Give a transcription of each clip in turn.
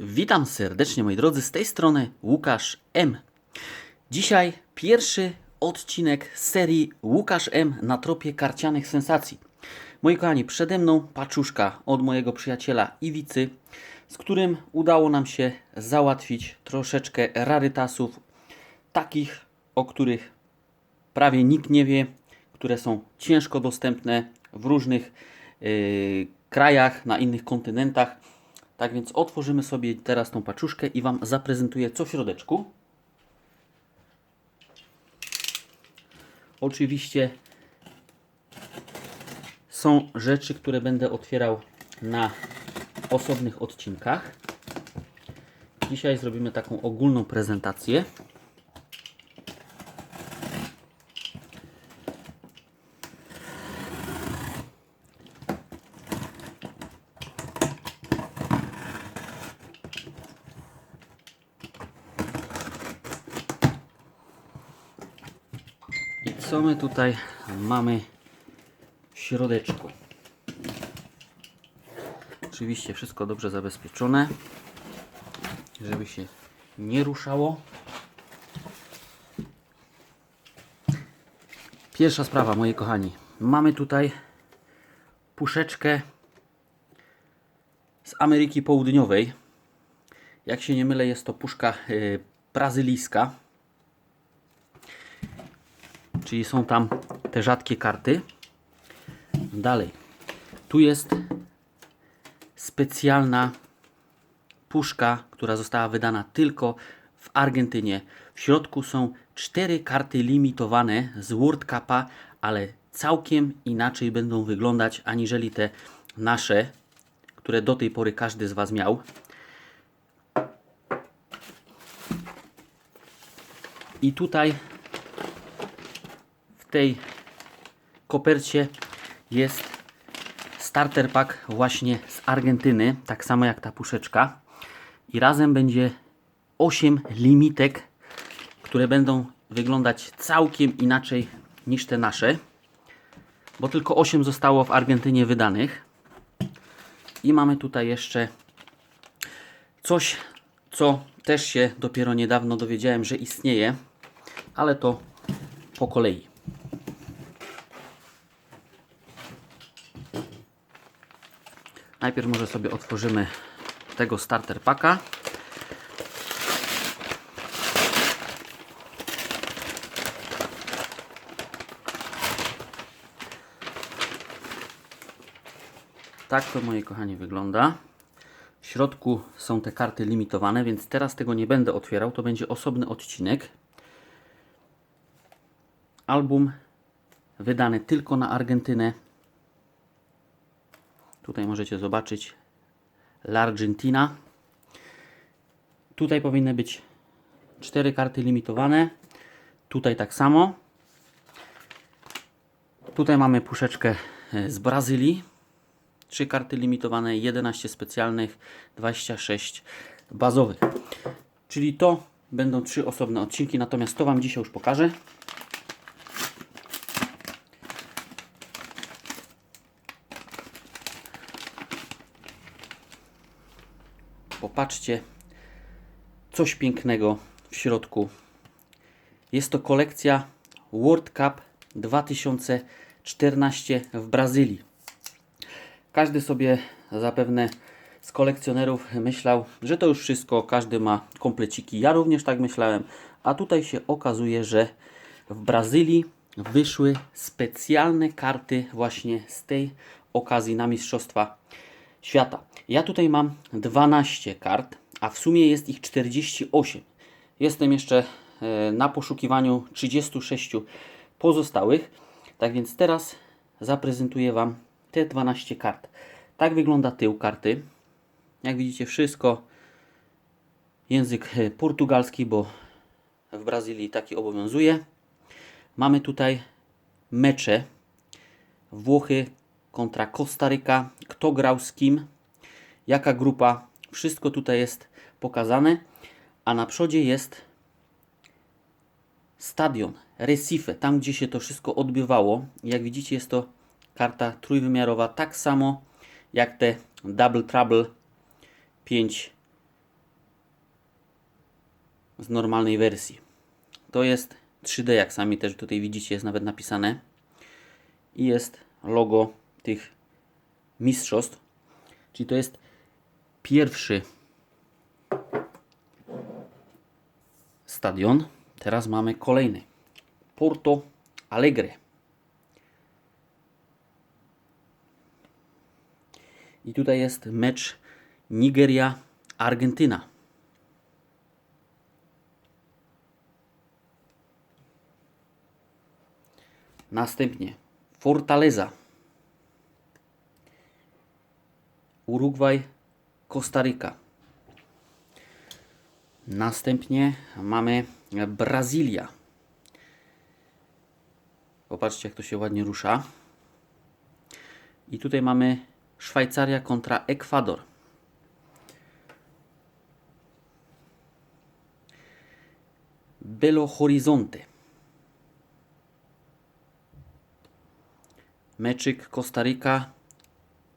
Witam serdecznie moi drodzy, z tej strony Łukasz M. Dzisiaj pierwszy odcinek serii Łukasz M na tropie karcianych sensacji. Moi kochani, przede mną paczuszka od mojego przyjaciela Iwicy, z którym udało nam się załatwić troszeczkę rarytasów, takich, o których prawie nikt nie wie, które są ciężko dostępne w różnych yy, krajach, na innych kontynentach. Tak więc otworzymy sobie teraz tą paczuszkę i Wam zaprezentuję co w środeczku. Oczywiście są rzeczy, które będę otwierał na osobnych odcinkach. Dzisiaj zrobimy taką ogólną prezentację. I co my tutaj mamy w środeczku? Oczywiście wszystko dobrze zabezpieczone, żeby się nie ruszało. Pierwsza sprawa, moi kochani. Mamy tutaj puszeczkę z Ameryki Południowej. Jak się nie mylę, jest to puszka y, brazylijska. Czyli są tam te rzadkie karty. Dalej. Tu jest specjalna puszka, która została wydana tylko w Argentynie. W środku są cztery karty limitowane z World Cupa, ale całkiem inaczej będą wyglądać aniżeli te nasze, które do tej pory każdy z Was miał. I tutaj tej kopercie jest starter pack właśnie z Argentyny, tak samo jak ta puszeczka. I razem będzie 8 limitek, które będą wyglądać całkiem inaczej niż te nasze. Bo tylko 8 zostało w Argentynie wydanych. I mamy tutaj jeszcze coś, co też się dopiero niedawno dowiedziałem, że istnieje, ale to po kolei. Najpierw może sobie otworzymy tego starter packa. Tak to, moi kochani, wygląda. W środku są te karty limitowane, więc teraz tego nie będę otwierał. To będzie osobny odcinek. Album wydany tylko na Argentynę. Tutaj możecie zobaczyć L'Argentina. Tutaj powinny być cztery karty limitowane. Tutaj tak samo. Tutaj mamy puszeczkę e, z Brazylii. Trzy karty limitowane, 11 specjalnych, 26 bazowych. Czyli to będą trzy osobne odcinki, natomiast to Wam dzisiaj już pokażę. Popatrzcie, coś pięknego w środku. Jest to kolekcja World Cup 2014 w Brazylii. Każdy sobie zapewne z kolekcjonerów myślał, że to już wszystko, każdy ma kompleciki. Ja również tak myślałem, a tutaj się okazuje, że w Brazylii wyszły specjalne karty właśnie z tej okazji na Mistrzostwa Świata. Ja tutaj mam 12 kart, a w sumie jest ich 48. Jestem jeszcze e, na poszukiwaniu 36 pozostałych. Tak więc teraz zaprezentuję Wam te 12 kart. Tak wygląda tył karty. Jak widzicie, wszystko język e, portugalski, bo w Brazylii taki obowiązuje. Mamy tutaj mecze Włochy kontra Kostaryka, kto grał z kim, jaka grupa, wszystko tutaj jest pokazane, a na przodzie jest stadion Recife, tam gdzie się to wszystko odbywało. Jak widzicie jest to karta trójwymiarowa, tak samo jak te Double Trouble 5 z normalnej wersji. To jest 3D, jak sami też tutaj widzicie, jest nawet napisane. I jest logo tych mistrzostw. Czyli to jest pierwszy stadion. Teraz mamy kolejny. Porto Alegre. I tutaj jest mecz Nigeria-Argentyna. Następnie Fortaleza. Urugwaj, Kostaryka. Następnie mamy Brazylia. Popatrzcie, jak to się ładnie rusza. I tutaj mamy Szwajcaria kontra Ekwador. Belo Horizonte. Meczyk Kostaryka,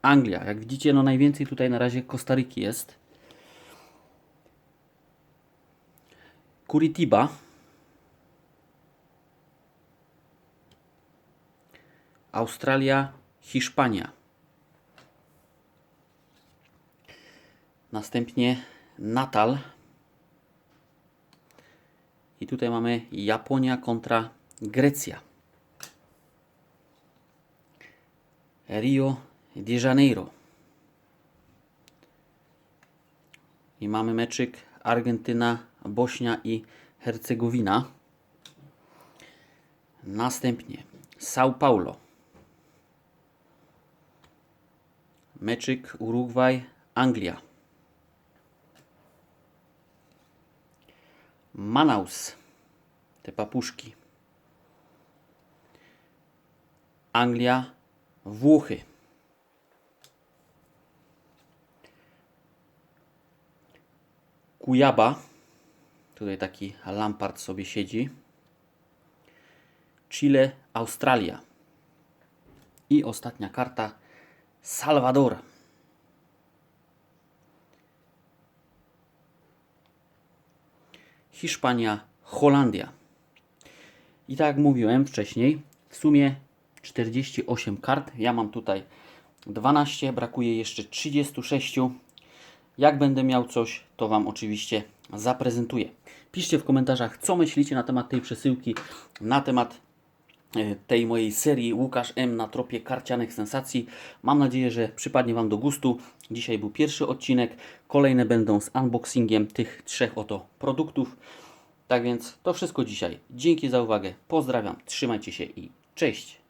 Anglia. Jak widzicie, no najwięcej tutaj na razie Kostaryki jest. Curitiba. Australia, Hiszpania. Następnie Natal. I tutaj mamy Japonia kontra Grecja. Rio de Janeiro. I mamy meczyk Argentyna, Bośnia i Hercegowina. Następnie São Paulo. Meczyk Urugwaj, Anglia. Manaus. Te papuszki. Anglia, Włochy. Kujaba. Tutaj taki Lampard sobie siedzi. Chile, Australia. I ostatnia karta Salwador. Hiszpania, Holandia. I tak jak mówiłem wcześniej, w sumie 48 kart. Ja mam tutaj 12, brakuje jeszcze 36. Jak będę miał coś, to Wam oczywiście zaprezentuję. Piszcie w komentarzach, co myślicie na temat tej przesyłki, na temat e, tej mojej serii Łukasz M na tropie karcianych sensacji. Mam nadzieję, że przypadnie Wam do gustu. Dzisiaj był pierwszy odcinek, kolejne będą z unboxingiem tych trzech oto produktów. Tak więc to wszystko dzisiaj. Dzięki za uwagę, pozdrawiam, trzymajcie się i cześć!